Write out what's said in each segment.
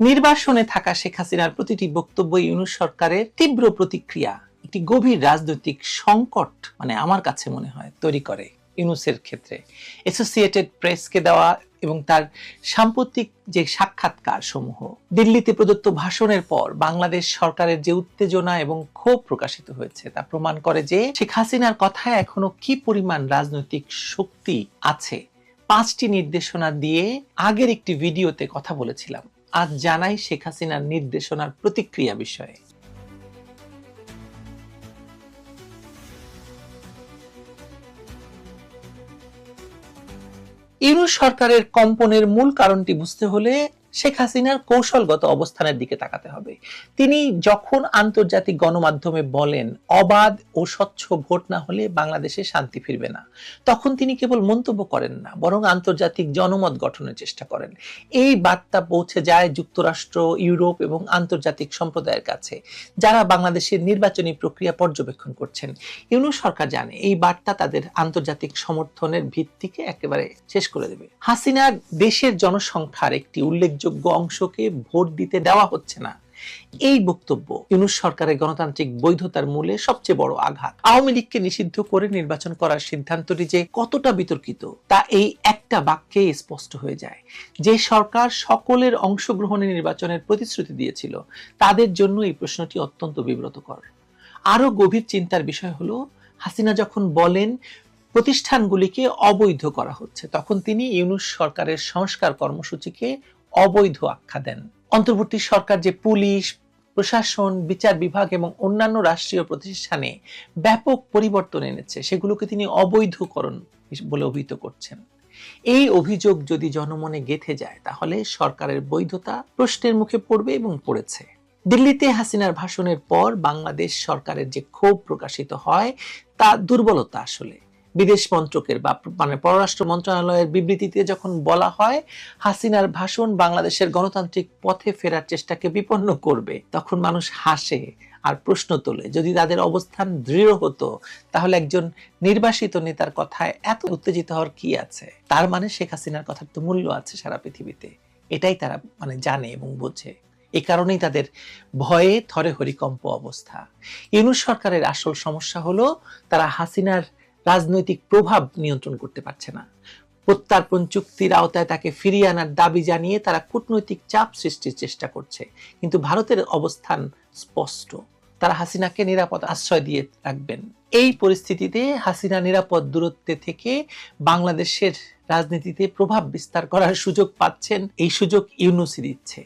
নির্বাসনে থাকা শেখ হাসিনার প্রতিটি বক্তব্য ইউনুস সরকারের তীব্র প্রতিক্রিয়া, একটি গভীর রাজনৈতিক সংকট মানে আমার কাছে মনে হয় তৈরি করে ইউনুসের ক্ষেত্রে। অ্যাসোসিয়েটেড প্রেসকে দেওয়া এবং তার সাম্প্রতিক যে সাক্ষাৎকার সমূহ দিল্লিতে প্রদত্ত ভাষণের পর বাংলাদেশ সরকারের যে উত্তেজনা এবং ক্ষোভ প্রকাশিত হয়েছে, তা প্রমাণ করে যে শেখ হাসিনার কথায় এখনও কি পরিমাণ রাজনৈতিক শক্তি আছে, পাঁচটি নির্দেশনা দিয়ে আগের একটি ভিডিওতে কথা বলেছিলাম। আজ জানাই শেখ হাসিনার নির্দেশনার প্রতিক্রিয়া বিষয়ে। ইউরোপ সরকারের কম্পনের মূল কারণটি বুঝতে হলে শেখ হাসিনার কৌশলগত অবস্থানের দিকে তাকাতে হবে। তিনি যখন আন্তর্জাতিক গণমাধ্যমে বলেন, অবাধ ও স্বচ্ছ ভোট না হলে বাংলাদেশে শান্তি ফিরবে না, তখন তিনি কেবল মন্তব্য করেন না, বরং আন্তর্জাতিক জনমত গঠনের চেষ্টা করেন। এই বার্তা পৌঁছে যায় যুক্তরাষ্ট্র, ইউরোপ এবং আন্তর্জাতিক সম্প্রদায়ের কাছে, যারা বাংলাদেশের নির্বাচনী প্রক্রিয়া পর্যবেক্ষণ করছেন। ইউনুস সরকার জানে, এই বার্তা তাদের আন্তর্জাতিক সমর্থনের ভিত্তিকে একেবারে শেষ করে দেবে। হাসিনার দেশের জনসংখ্যার একটি উল্লেখযোগ্য অংশকে ভোট দিতে দেওয়া হচ্ছে না। এই বক্তব্য ইউনুস সরকারের গণতান্ত্রিক বৈধতার মূলে সবচেয়ে বড় আঘাত। আওয়ামী লীগকে নিষিদ্ধ করে নির্বাচন করার সিদ্ধান্তটি যে কতটা বিতর্কিত, তা এই একটা বাক্যে স্পষ্ট হয়ে যায়। যে সরকার সকলের অংশগ্রহণে নির্বাচনের প্রতিশ্রুতি দিয়েছিল, তাদের জন্য এই প্রশ্নটি অত্যন্ত বিব্রতকর। আরও গভীর চিন্তার বিষয় হলো, হাসিনা যখন বলেন, প্রতিষ্ঠানগুলিকে অবৈধ করা হচ্ছে তখন তিনি ইউনুস সরকারের সংস্কার কর্মসূচিকে অবৈধ আখ্যা দেন। অন্তর্বর্তী সরকার যে পুলিশ, প্রশাসন, বিচার বিভাগ এবং অন্যান্য রাষ্ট্রীয় প্রতিষ্ঠানে ব্যাপক পরিবর্তন এনেছে, সেগুলোকে তিনি অবৈধকরণ বলে অভিহিত করছেন। এই অভিযোগ যদি জনমনে গেথে যায়, তাহলে সরকারের বৈধতা প্রশ্নের মুখে পড়বে এবং পড়েছে। দিল্লিতে হাসিনার ভাষণের পর বাংলাদেশ সরকারের যে ক্ষোভ প্রকাশিত হয়, তা দুর্বলতা আসলে। বিদেশ মন্ত্রকের বা মানে পররাষ্ট্র মন্ত্রণালয়ের বিবৃতিতে যখন বলা হয়, হাসিনার ভাষণ বাংলাদেশের গণতান্ত্রিক পথে ফেরার চেষ্টাকে বিপন্ন করবে, তখন মানুষ হাসে আর প্রশ্ন তোলে, যদি তাদের অবস্থান দৃঢ় হতো, তাহলে একজন নির্বাসিত নেতার কথায় এত উত্তেজিত হওয়ার কি আছে? তার মানে শেখ হাসিনার কথার তো মূল্য আছে সারা পৃথিবীতে। এটাই তারা মানে জানে এবং বোঝে। এ কারণেই তাদের ভয়ে থরে হরিকম্প অবস্থা। ইউনুস সরকারের আসল সমস্যা হলো, তারা হাসিনার রাজনৈতিক প্রভাব নিয়ন্ত্রণ করতে পারছে না। প্রত্যার্পণ চুক্তির আওতায় তাকে ফিরিয়ে আনার দাবি জানিয়ে তারা কূটনৈতিক চাপ সৃষ্টির চেষ্টা করছে। কিন্তু ভারতের অবস্থান স্পষ্ট। তারা হাসিনাকে নিরাপদ আশ্রয় দিয়ে রাখবেন। এই পরিস্থিতিতে হাসিনা নিরাপদ দূরত্বে থেকে বাংলাদেশের রাজনীতিতে প্রভাব বিস্তার করার সুযোগ পাচ্ছেন। এই সুযোগ ইউনুসই দিচ্ছে।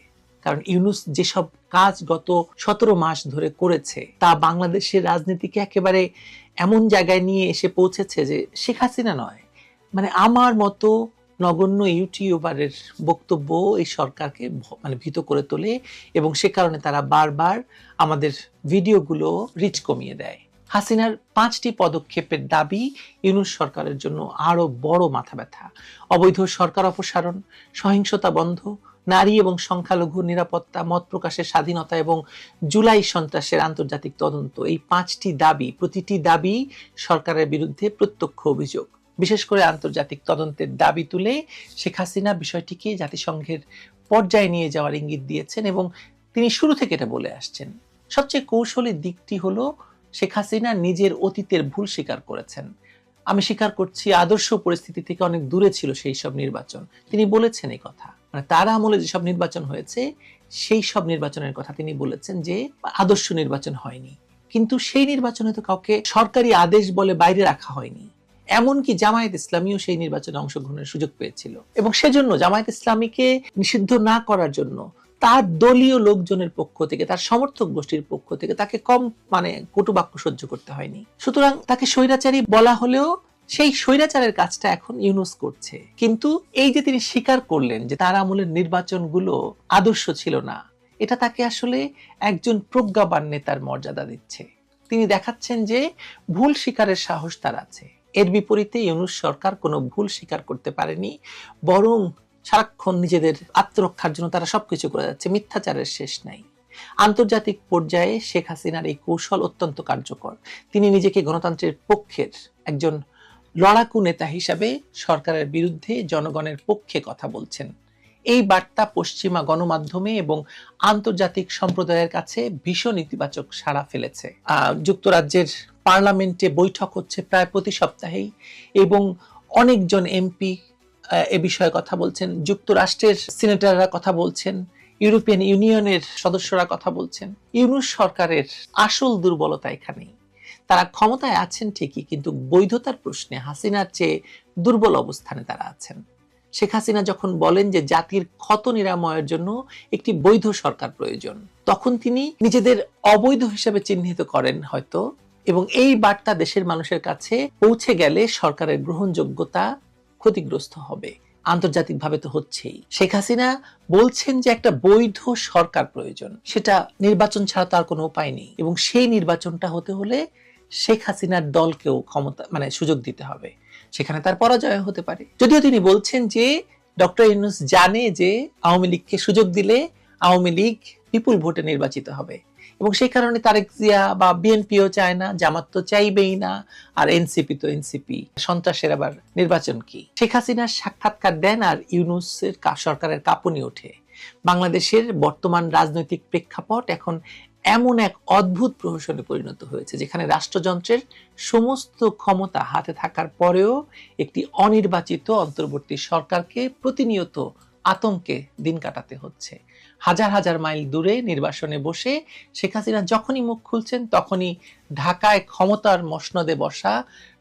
কারণ ইউনুস যেসব কাজ গত সতেরো মাস ধরে করেছে, তা বাংলাদেশের রাজনীতিকে একেবারে এমন জায়গায় নিয়ে এসে পৌঁছেছে যে শেখ হাসিনা নয়। মানে আমার মতো নগণ্য ইউটিউবারের বক্তব্য এই সরকারকে মানে ভীত করে তোলে এবং সে কারণে তারা বারবার আমাদের ভিডিওগুলো রিচ কমিয়ে দেয়। হাসিনার পাঁচটি পদক্ষেপের দাবি ইউনুস সরকারের জন্য আরও বড় মাথা ব্যথা। অবৈধ সরকার অপসারণ, সহিংসতা বন্ধ নারী এবং সংখ্যালঘু নিরাপত্তা, মত প্রকাশের স্বাধীনতা এবং জুলাই সন্ত্রাসের আন্তর্জাতিক তদন্ত। এই পাঁচটি দাবি, প্রতিটি দাবি সরকারের বিরুদ্ধে প্রত্যক্ষ অভিযোগ। বিশেষ করে আন্তর্জাতিক তদন্তের দাবি তুলে শেখ হাসিনা বিষয়টিকে জাতিসংঘের পর্যায়ে নিয়ে যাওয়ার ইঙ্গিত দিয়েছেন এবং তিনি শুরু থেকে এটা বলে আসছেন। সবচেয়ে কৌশলী দিকটি হলো শেখ হাসিনা নিজের অতীতের ভুল স্বীকার করেছেন। আমি স্বীকার করছি আদর্শ পরিস্থিতি থেকে অনেক দূরে ছিল সেই সব নির্বাচন। তিনি বলেছেন এই কথা। মানে তার আমলে যেসব নির্বাচন হয়েছে, সেই সব নির্বাচনের কথা তিনি বলেছেন যে আদর্শ নির্বাচন হয়নি। কিন্তু সেই নির্বাচনে তো কাউকে সরকারি আদেশ বলে বাইরে রাখা হয়নি। এমনকি জামায়াত ইসলামীও সেই নির্বাচনে অংশগ্রহণের সুযোগ পেয়েছিল। এবং সেজন্য জামায়াত ইসলামীকে নিষিদ্ধ না করার জন্য তার দলীয় লোকজনের পক্ষ থেকে, তার সমর্থক গোষ্ঠীর পক্ষ থেকে তাকে কম মানে কটুবাক্য সহ্য করতে হয়নি। সুতরাং তাকে স্বৈরাচারী বলা হলেও সেই স্বৈরাচারের কাজটা এখন ইউনুস করছে। কিন্তু এই যে তিনি স্বীকার করলেন যে তার আমলের নির্বাচনগুলো আদর্শ ছিল না, এটা তাকে আসলে একজন প্রজ্ঞাবান নেতার মর্যাদা দিচ্ছে। তিনি দেখাচ্ছেন যে ভুল স্বীকারের সাহস তার আছে। এর বিপরীতে ইউনুস সরকার কোনো ভুল স্বীকার করতে পারেনি, বরং সারাক্ষণ নিজেদের আত্মরক্ষার জন্য তারা সবকিছু করে যাচ্ছে, মিথ্যাচারের শেষ নাই। আন্তর্জাতিক পর্যায়ে শেখ হাসিনার এই কৌশল অত্যন্ত কার্যকর। তিনি নিজেকে গণতন্ত্রের পক্ষের একজন লড়াকু নেতা হিসাবে সরকারের বিরুদ্ধে জনগণের পক্ষে কথা বলছেন। এই বার্তা পশ্চিমা গণমাধ্যমে এবং আন্তর্জাতিক সম্প্রদায়ের কাছে ভীষণ ইতিবাচক সাড়া ফেলেছে। যুক্তরাজ্যের পার্লামেন্টে বৈঠক হচ্ছে প্রায় প্রতি সপ্তাহেই এবং অনেকজন এমপি এ বিষয়ে কথা বলছেন। যুক্তরাষ্ট্রের সিনেটররা কথা বলছেন, ইউরোপিয়ান ইউনিয়নের সদস্যরা কথা বলছেন। ইউনুস সরকারের আসল দুর্বলতা এখানেই। তারা ক্ষমতায় আছেন ঠিকই, কিন্তু বৈধতার প্রশ্নে হাসিনার চেয়ে দুর্বল অবস্থানে তারা আছেন। শেখ হাসিনা যখন বলেন যে জাতির ক্ষত নিরাময়ের জন্য একটি বৈধ সরকার প্রয়োজন, তখন তিনি নিজেদের অবৈধ হিসেবে চিহ্নিত করেন হয়তো, এবং এই বার্তা দেশের মানুষের কাছে পৌঁছে গেলে সরকারের গ্রহণযোগ্যতা ক্ষতিগ্রস্ত হবে। আন্তর্জাতিকভাবে তো হচ্ছেই। শেখ হাসিনা বলছেন যে একটা বৈধ সরকার প্রয়োজন, সেটা নির্বাচন ছাড়া তার কোনো উপায় নেই, এবং সেই নির্বাচনটা হতে হলে শেখ হাসিনার দলকেও ক্ষমতা মানে সুযোগ দিতে হবে। সেখানে তার পরাজয় হতে পারে। যদিও তিনি বলছেন যে, ডক্টর ইউনুস জানে যে, আওয়ামী লীগকে সুযোগ দিলে আওয়ামী লীগ বিপুল ভোটে নির্বাচিত হবে। এবং সেই কারণে তারেক জিয়া বা বিএনপিও চায় না, জামাত তো চাইবেই না, আর এনসিপি তো এনসিপি। সন্ত্রাসের আবার নির্বাচন কি? শেখ হাসিনার সাক্ষাৎকার দেন আর ইউনুসের সরকারের কাঁপুনি ওঠে। বাংলাদেশের বর্তমান রাজনৈতিক প্রেক্ষাপট এখন এমন এক অদ্ভুত প্রহসনে পরিণত হয়েছে, যেখানে রাষ্ট্রযন্ত্রের সমস্ত ক্ষমতা হাতে থাকার পরেও একটি অনির্বাচিত অন্তর্বর্তী সরকারকে প্রতিনিয়ত আতঙ্কে দিন কাটাতে হচ্ছে। হাজার হাজার মাইল দূরে নির্বাসনে বসে শেখ হাসিনা যখনই মুখ খুলছেন, তখনই ঢাকায় ক্ষমতার মসনদে বসা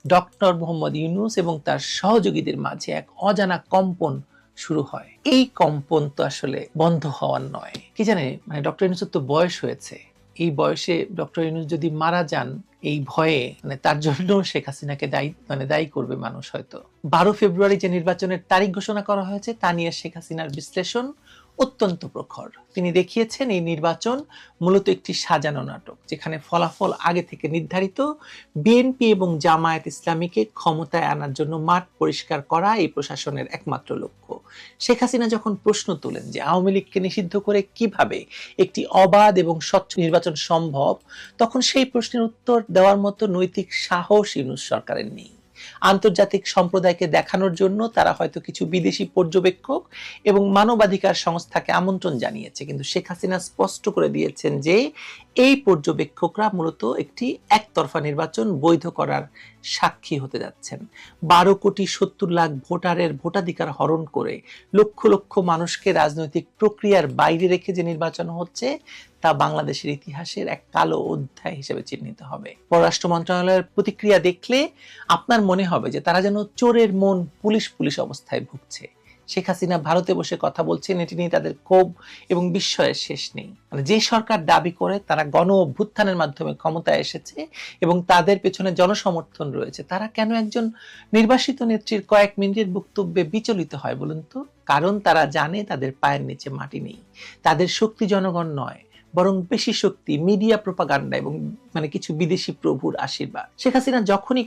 ডক্টর মোহাম্মদ ইউনুস এবং তার সহযোগীদের মাঝে এক অজানা কম্পন শুরু হয়। এই কম্পন তো আসলে বন্ধ হওয়ার নয়। কি জানে মানে ডক্টর ইউনুসের তো বয়স হয়েছে। এই বয়সে ডক্টর ইউনুস যদি মারা যান, এই ভয়ে মানে তার জন্য শেখ হাসিনাকে দায়ী মানে দায়ী করবে মানুষ হয়তো। বারো ফেব্রুয়ারি যে নির্বাচনের তারিখ ঘোষণা করা হয়েছে, তা নিয়ে শেখ হাসিনার বিশ্লেষণ অত্যন্ত প্রখর। তিনি দেখিয়েছেন এই নির্বাচন মূলত একটি সাজানো নাটক, যেখানে ফলাফল আগে থেকে নির্ধারিত বিএনপি এবং জামায়াত ইসলামীকে ক্ষমতায় আনার জন্য মাঠ পরিষ্কার করা এই প্রশাসনের একমাত্র লক্ষ্য। শেখ হাসিনা যখন প্রশ্ন তোলেন যে আওয়ামী লীগকে নিষিদ্ধ করে কীভাবে একটি অবাধ এবং স্বচ্ছ নির্বাচন সম্ভব, তখন সেই প্রশ্নের উত্তর দেওয়ার মতো নৈতিক সাহস ইউনুস সরকারের নেই। আন্তর্জাতিক সম্প্রদায়কে দেখানোর জন্য তারা হয়তো কিছু বিদেশি পর্যবেক্ষক এবং মানবাধিকার সংস্থাকে আমন্ত্রণ জানিয়েছে। কিন্তু শেখ হাসিনা স্পষ্ট করে দিয়েছেন যে, এই পর্যবেক্ষকরা মূলত একটি একতরফা নির্বাচন বৈধ করার সাক্ষী হতে যাচ্ছেন। বারো কোটি সত্তর লাখ ভোটারের ভোটাধিকার হরণ করে লক্ষ লক্ষ মানুষকে রাজনৈতিক প্রক্রিয়ার বাইরে রেখে যে নির্বাচন হচ্ছে তা বাংলাদেশের ইতিহাসের এক কালো অধ্যায় হিসেবে চিহ্নিত হবে। পররাষ্ট্র মন্ত্রণালয়ের প্রতিক্রিয়া দেখলে আপনার মনে হবে যে তারা যেন চোরের মন পুলিশ পুলিশ অবস্থায় ভুগছে। শেখ হাসিনা ভারতে বসে কথা বলছেন, এটি নিয়ে তাদের ক্ষোভ এবং বিস্ময়ের শেষ নেই। মানে যে সরকার দাবি করে, তারা গণ অভ্যুত্থানের মাধ্যমে ক্ষমতায় এসেছে এবং তাদের পেছনে জনসমর্থন রয়েছে। তারা কেন একজন নির্বাসিত নেত্রীর কয়েক মিনিটের বক্তব্যে বিচলিত হয় বলুন তো? কারণ তারা জানে তাদের পায়ের নিচে মাটি নেই। তাদের শক্তি জনগণ নয়। বরং বেশি শক্তি মিডিয়া প্রোপাগান্ডা এবং মানে কিছু বিদেশি প্রভুর আশীর্বাদ। শেখ হাসিনা যখনই